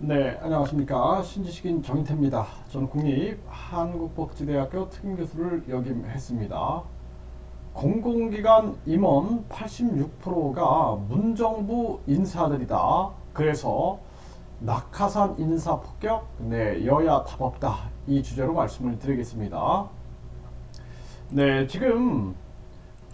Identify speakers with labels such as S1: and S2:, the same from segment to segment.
S1: 네, 안녕하십니까. 신지식인 정인태입니다. 저는 국립 한국복지대학교 특임교수를 역임했습니다. 공공기관 임원 86%가 문정부 인사들이다. 그래서 낙하산 인사 폭격, 네, 여야 답 없다. 이 주제로 말씀을 드리겠습니다. 네, 지금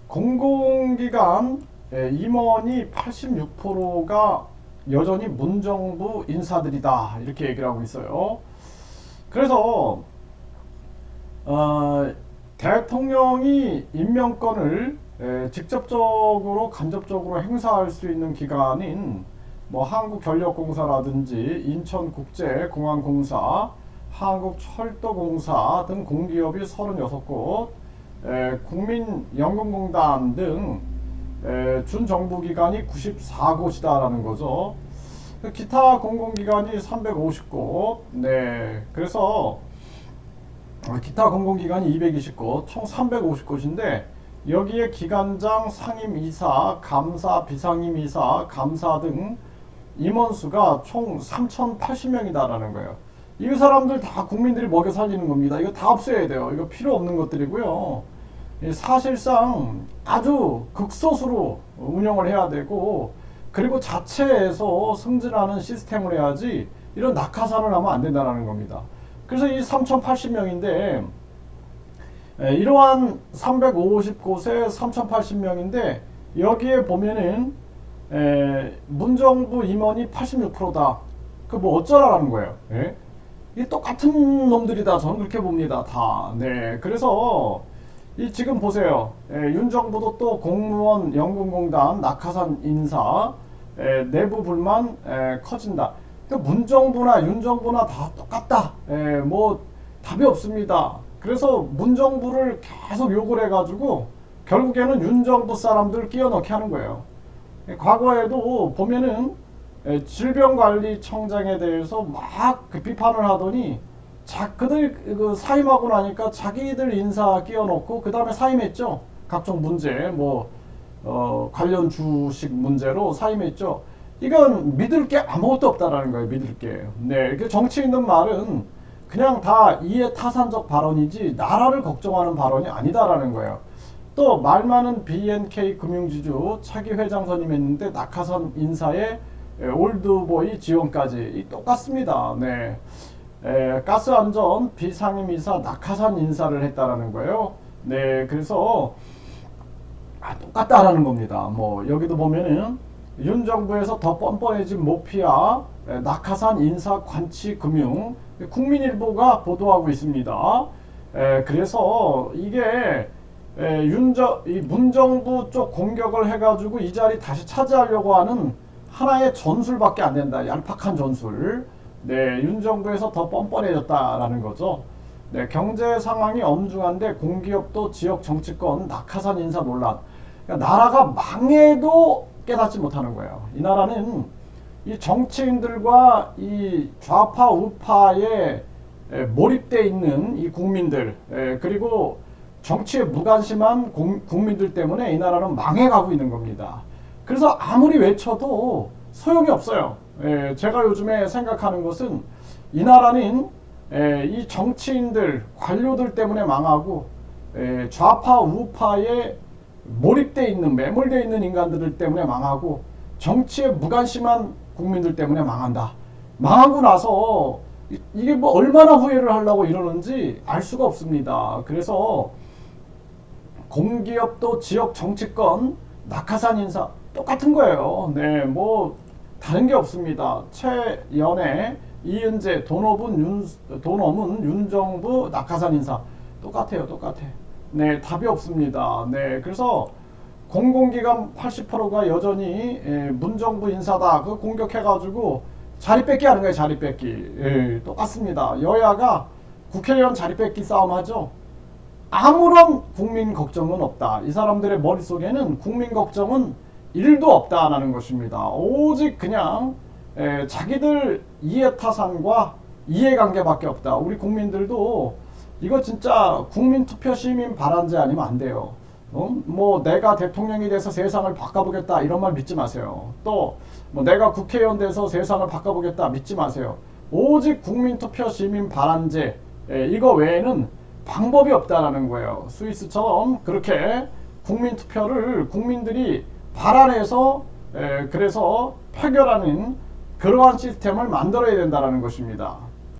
S1: 공공기관 예, 임원이 86%가 여전히 문정부 인사들이다 이렇게 얘기를 하고 있어요. 그래서 어, 대통령이 임명권을 에, 직접적으로 간접적으로 행사할 수 있는 기관인 뭐 한국전력공사라든지 인천국제공항공사, 한국철도공사 등 공기업이 36곳, 에, 국민연금공단 등 에, 준정부기관이 94곳이다라는 거죠. 기타 공공기관이 350곳. 네. 그래서 어, 기타 공공기관이 220곳, 총 350곳인데 여기에 기관장, 상임이사, 감사, 비상임이사, 감사 등 임원수가 총 3,080명이다라는 거예요. 이 사람들 다 국민들이 먹여 살리는 겁니다. 이거 다 없애야 돼요. 이거 필요 없는 것들이고요. 이 사실상 아주 극소수로 운영을 해야 되고 그리고 자체에서 승진하는 시스템을 해야지 이런 낙하산을 하면 안 된다는 겁니다. 그래서 이 3,080명인데 이러한 350곳에 3,080명인데 여기에 보면은 에, 문정부 임원이 86%다. 그 뭐 어쩌라는 거예요. 예? 이 똑같은 놈들이다. 저는 그렇게 봅니다. 다. 네. 그래서 이 지금 보세요. 예, 윤 정부도 또 공무원 연금공단 낙하산 인사 예, 내부 불만 예, 커진다. 그러니까 문 정부나 윤 정부나 다 똑같다. 예, 뭐 답이 없습니다. 그래서 문 정부를 계속 욕을 해가지고 결국에는 윤 정부 사람들 끼워넣게 하는 거예요. 예, 과거에도 보면은 예, 질병관리청장에 대해서 막 그 비판을 하더니 자 그들 그 사임하고 나니까 자기들 인사 끼워놓고 그 다음에 사임했죠. 각종 문제 뭐 어, 관련 주식 문제로 사임했죠. 이건 믿을 게 아무것도 없다라는 거예요. 믿을 게. 네, 이렇게 정치 있는 말은 그냥 다 이해 타산적 발언이지 나라를 걱정하는 발언이 아니다라는 거예요. 또 말 많은 BNK 금융지주 차기 회장 선임했는데 낙하산 인사에 에, 올드보이 지원까지 이 똑같습니다. 네. 에, 가스 안전 비상임이사 낙하산 인사를 했다라는 거예요. 네, 그래서 아, 똑같다라는 겁니다. 뭐 여기도 보면은 윤 정부에서 더 뻔뻔해진 모피아 에, 낙하산 인사 관치 금융 국민일보가 보도하고 있습니다. 에, 그래서 이게 에, 윤정 이 문정부 쪽 공격을 해가지고 이 자리 다시 차지하려고 하는 하나의 전술밖에 안 된다. 얄팍한 전술. 네, 윤 정부에서 더 뻔뻔해졌다라는 거죠. 네, 경제 상황이 엄중한데 공기업도 지역 정치권 낙하산 인사 논란. 그러니까 나라가 망해도 깨닫지 못하는 거예요. 이 나라는 이 정치인들과 이 좌파 우파에 에, 몰입돼 있는 이 국민들 에, 그리고 정치에 무관심한 공, 국민들 때문에 이 나라는 망해가고 있는 겁니다. 그래서 아무리 외쳐도 소용이 없어요. 예, 제가 요즘에 생각하는 것은 이 나라는 예, 이 정치인들, 관료들 때문에 망하고 예, 좌파, 우파에 몰입돼 있는, 매몰돼 있는 인간들 때문에 망하고 정치에 무관심한 국민들 때문에 망한다. 망하고 나서 이- 이게 뭐 얼마나 후회를 하려고 이러는지 알 수가 없습니다. 그래서 공기업도 지역 정치권 낙하산 인사 똑같은 거예요. 네, 뭐 다른 게 없습니다. 최연애, 이은재, 돈업은 윤 돈업은 윤정부 낙하산 인사 똑같아요, 똑같아. 네, 답이 없습니다. 네, 그래서 공공기관 80%가 여전히 예, 문정부 인사다. 그 공격해가지고 자리 뺏기 하는 거예요, 자리 뺏기. 예, 똑같습니다. 여야가 국회의원 자리 뺏기 싸움 하죠. 아무런 국민 걱정은 없다. 이 사람들의 머릿속에는 국민 걱정은 일도 없다라는 것입니다. 오직 그냥 에, 자기들 이해타산과 이해관계밖에 없다. 우리 국민들도 이거 진짜 국민투표 시민 발안제 아니면 안 돼요. 어? 뭐 내가 대통령이 돼서 세상을 바꿔보겠다 이런 말 믿지 마세요. 또 뭐 내가 국회의원 돼서 세상을 바꿔보겠다 믿지 마세요. 오직 국민투표 시민 발안제 예, 이거 외에는 방법이 없다라는 거예요. 스위스처럼 그렇게 국민투표를 국민들이 발안해서 에, 그래서 표결하는 그러한 시스템을 만들어야 된다라는 것입니다.